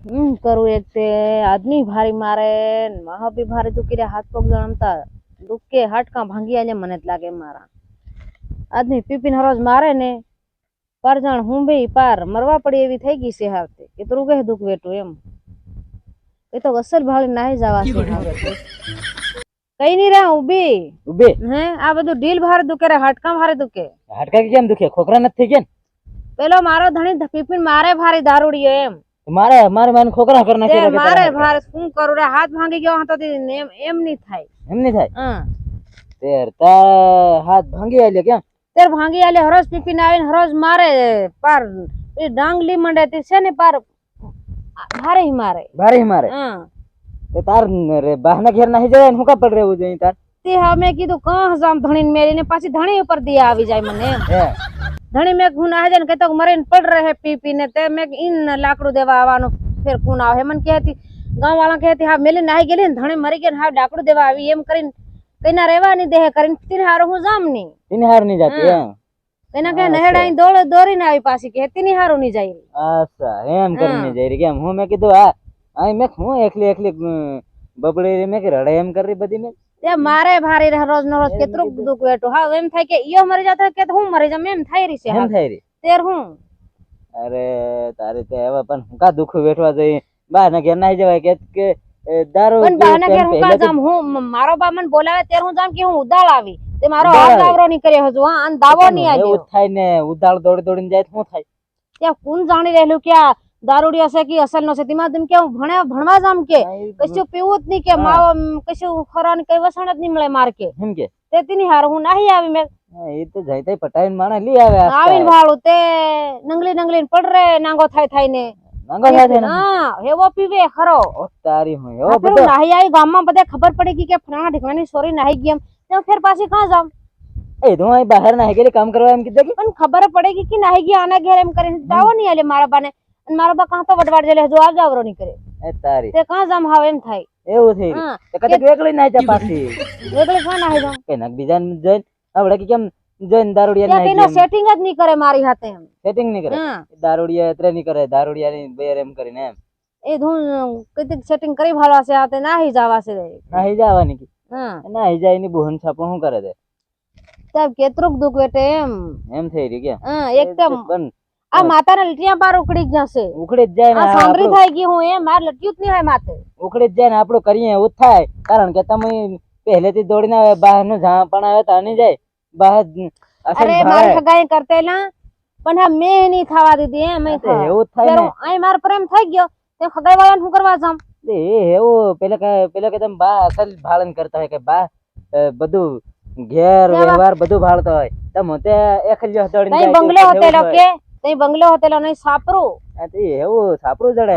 હમ કરું એક તે આદમી ભારી મારે મહા બી ભારે દુખી રહ્યા હાથ પગ જણમતા દુખે હાડકા ભાંગી આલે મને જ લાગે મારા. આદમી પીપીન હરોજ મારે ને પરજણ હું ભી પાર મરવા પડી એવી થઈ ગઈ છે હારતે કે તું કહે દુખ વેટું એમ. એ તો અસલ ભાળી નાહી જવા છે. કઈ નહીં રહ્યા ઊભી ઉભે હે આ બધું ઢીલ ભારે દુખે રે હાડકા ભારે દુખે? હાડકા કેમ દુખે? ખોખરા નથી થઈ ગયા પેલો મારો ધણી પીપીન મારે ભારે દારૂડિયો એમ. મારે મારે મને ખોખરા કર નાખી મારે ભારે શું કરું રે? હાથ ભાંગી ગયો હતો તે એમ એમ ની થાય. એમ ની થાય? હા. તેર તાર હાથ ભાંગી આલે કેમ? તેર ભાંગી આલે હરોજ પીપીને આવીને હરોજ મારે પાર એ ડાંગલી મંડે તે છે ને પાર ભારે હી મારે. ભારે મારે? હા. તે તાર રે બહાના ઘેર નાહી જાય હું કા પડ રહેવું જોઈએ તાર? તે હા મેં કીધું કાં જામ ધણી મેરીને પાછી ધણી ઉપર દે આવી જાય મને. એમ ધણી મેં ખૂન જાય ને કહેતો મરીને પડ રહે પી પીને તે મેં ઈન લાકડું દેવા આવવાનું. ફેર ખૂન આવે. મને કહેતી ગામ વાળા કહેતી હા મેલી નાહી ગયેલી ને ધણી મરી ગયા ને હા લાકડું દેવા આવી. એમ કરીને કઈના રહેવા નહીં દે કરીને તિનહાર હારું હું જામ નહીં તિનહાર હાર નહીં જાતી હા. એના કે નહેડાઈ દોડ દોરીને આવી પાછી. કે તિની હારું ની જાય. અચ્છા એમ કરીને જઈ રહી. કેમ? હું મેં કીધું હા આ મેં હું એકલી એકલી બબડી મેં કે રડે એમ કરી બધી મેં. તે મારે ભારી રહે રોજ નો રોજ કેટલું દુઃખ વેઠું. હા એમ થાય કે ઈયો મરી જતો કે હું મરી જામ એમ થાય રહી છે એમ હા. થાય રહી. તેર હું? અરે તારે તે હવે પણ હું કા દુઃખ વેઠવા જઈ? બા ને ઘેર નાહી જવાય કે કે દારૂ પણ બા ને ઘેર હું કા જામ હું મારો બા મને બોલાવે ત્યારે હું જામ કે હું ઉદાળ આવી? તે મારો હાથ નહીં કર્યો હજુ હા અને દાવો નહીં આવ્યો. એવું થાય ને ઉદાળ દોડી દોડીને જાય તો શું થાય? ત્યાં કોણ જાણી રહેલું કે આ દારૂડી હશે કે અસલ નો છે તેમાં તેમ કે. હું ભણ્યા ભણવા જામ કે કશું પીવું જ નહીં કે હા. માવો મ, કશું ખરાની કઈ વસણ જ નહીં મળે માર કે. એમ કે? તે તેની હાર હું નાહી આવી મેં. હા, એ તો જાય તઈ પટાવીને માણસ લઈ આવે આસ્તા. આવીને ભાળું તે નંગલી નંગલી પડ રે નાંગો થાય થાય ને. નાંગો થાય છે ને? હા એવો પીવે ખરો. ઓ તારી હું આ એવો પેલું બધો. નાહી આવી ગામમાં બધે ખબર પડી ગઈ કે ફલાણા ઢીકણાની સોરી નાહી ગઈ એમ. તો ફેર પાછી કાં જામ એ તો અહીં બહાર નાહી ગયેલી કામ કરવા એમ કીધું કે પણ ખબર પડી ગઈ કે નાહી ગઈ આના ઘેર એમ કરીને દાવો નહીં આલે મારા બાને. અને મારા બા કાં તો વડવાડ જલે જો આવ જાવરો ની કરે. એ તારી. તે કાં જામ હાવ એમ થાય. એવું થઈ તે કદે તો ના જા પાછી. વેગળી કાં નાહી જામ કે નક બીજા જોઈને આવડે કે કેમ જોઈને દારૂડિયા ના તેનો સેટિંગ જ ની કરે મારી હાથે એમ. સેટિંગની કરે? દારૂડિયા એતરે ની કરે દારૂડિયા ની બેર એમ કરીને એમ. એ ધૂન કંઈક સેટિંગ કરી ભાળવા છે ના નાહી જાવા છે નાહી જાવાની કી? હા. નાહી જાય ની બોહન છાપો શું કરે દે? સાહેબ કેતરુક દુઃખ વેટે એમ. એમ થઈ રહ્યું કે? હા એકદમ. આ માતાના લટિયા પાર ઉકળી જશે. જ જાય ને સાંભળી થઈ ગઈ હું એ માર લટ્યું જ નહીં હોય માથે. જ જાય ને આપણું કરીએ એવું થાય. કારણ કે તમે પહેલેથી દોડીને આવે બહારનું ઝાં પણ આવે તો જાય. બહાર અરે. મારી હગાઈ કરતેલા. પણ હા મેં નહીં થવા દીધી એમ. એવું થાય અહીં મારો પ્રેમ થઈ ગયો. તે હગાઈ વાળાને શું કરવા જામ એ એવું. પેલા કે પેલે કે તમે બા અસલ ભાળન કરતા હોય કે બા બધું ઘેર વ્યવહાર બધું ભાળતા હોય. તમે તે એકલ્યો દોડીને બંગલો હોતેલો કે? તઈ બંગલો હોતેલો નહીં સાપરું. તે એવું સાપરું જડે.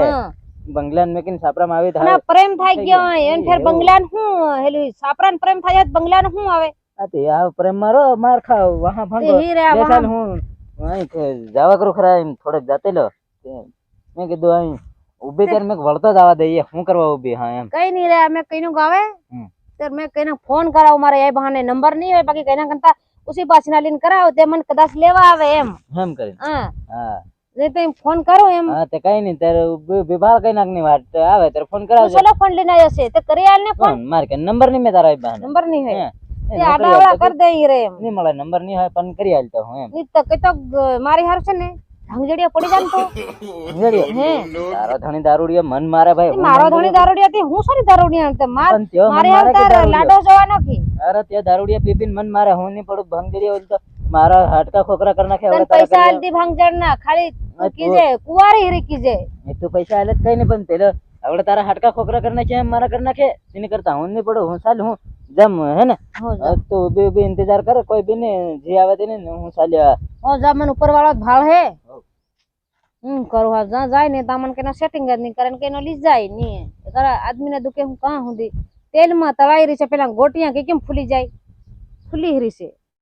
બંગલા ને મેકીને સાપરામાં આવી અને આ થાય પ્રેમ થઈ ગયો એન ફેર એવું. હું હેલું સાપરાને પ્રેમ થાય બંગલાને હું આવે? આ તે આ પ્રેમ મારો માર ખાવ વહા ભંગો. બેસાલ હું જાવા કરું ખરા એમ થોડેક જાતેલો તે મેં કીધું અહીં ઊભી ત્યારે મેં વળતો જવા દઈએ શું કરવા ઊભી હા એમ. કઈ નહીં રે અમે કઈનું ગાવે. ત્યારે મેં કઈને ફોન કરાવ મારે એ બહાને નંબર નહીં હોય બાકી કઈના કરતા. ઉસી પાછના લઈને કરાવો તે મને કદાચ લેવા આવે એમ. એમ કરીને? હા. હા. તે ફોન કરો એમ. હા તે કઈ નહીં ત્યારે ઊભી- વિભાળ કઈ નાખની વાત આવે તારે ફોન તું કરાવજો ચલો ફોન લઈને આવ્યો છે તે કરી આલ ને ફોન? માર કે નંબર નહીં મે તારા બહાને. નંબર નહીં હે. તે હાલતો કરી દે રે એમ. નહીં મળે નંબર નહીં હોય પણ કરી હાલતો હું એમ. ની તો કઈ તો મારી હાર છે ને. ઢંગજડિયા પડી જાન તો? હે? તારો ધણી દારૂડિયા મન મારે ભાઈ મારો ધણી દારૂડિયા તે હું સોરી દારૂડિયા માર મારે આવતા? લાડો જોવાનો કી? અરે તે દારૂડિયા પીપીન મન મારે હું નહીં પડું ભંગેરી હોય તો મારા હાડકા ખોખરા કરી નાખે પૈસા આલતી ભાંગજડ ના ખાલી કીજે કુવારી હીરી કીજે. એ તો પૈસા આલે કઈ નહીં પણ પેલો આવડે તારા હાડકા ખોખરા કરી નાખે મારા કરી નાખે એની કરતા હું નહીં પડું હું સાલ હું જમ હે ને? તો બે બે ઇંતજાર કરે કોઈ બી ને જે આવે તેને હું ચાલ્યા હો જા મને ઉપર વાળો ભાળ હે હું કરું હા જા જાય ને તામન કેનો સેટિંગ જ નહીં કરે ને કેનો લીસ જાય ની. તારા આદમીને દુખે હું કાં સુધી? તેલમાં તળાઈ રહી છે પેલા ગોટિયા કે કેમ ફૂલી જાય? ફૂલી રહી છે.